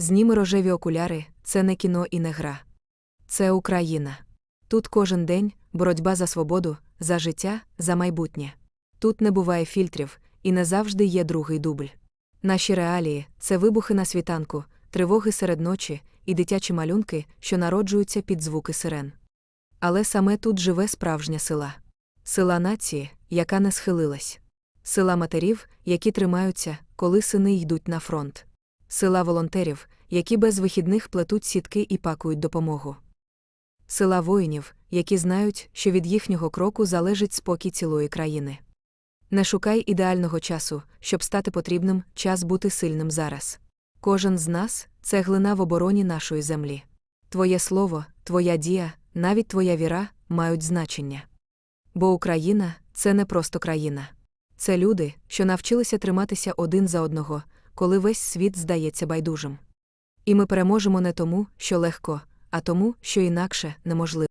Зніми рожеві окуляри це не кіно і не гра. Це Україна. Тут кожен день боротьба за свободу, за життя, за майбутнє. Тут не буває фільтрів, і не завжди є другий дубль. Наші реалії це вибухи на світанку, тривоги серед ночі і дитячі малюнки, що народжуються під звуки сирен. Але саме тут живе справжня сила. Сила нації, яка не схилилась. Сила матерів, які тримаються, коли сини йдуть на фронт. Сила волонтерів, які без вихідних плетуть сітки і пакують допомогу. Сила воїнів, які знають, що від їхнього кроку залежить спокій цілої країни. Не шукай ідеального часу, щоб стати потрібним, час бути сильним зараз. Кожен з нас це глина в обороні нашої землі. Твоє слово, твоя дія, навіть твоя віра мають значення. Бо Україна це не просто країна. Це люди, що навчилися триматися один за одного, коли весь світ здається байдужим. І ми переможемо не тому, що легко, а тому, що інакше неможливо.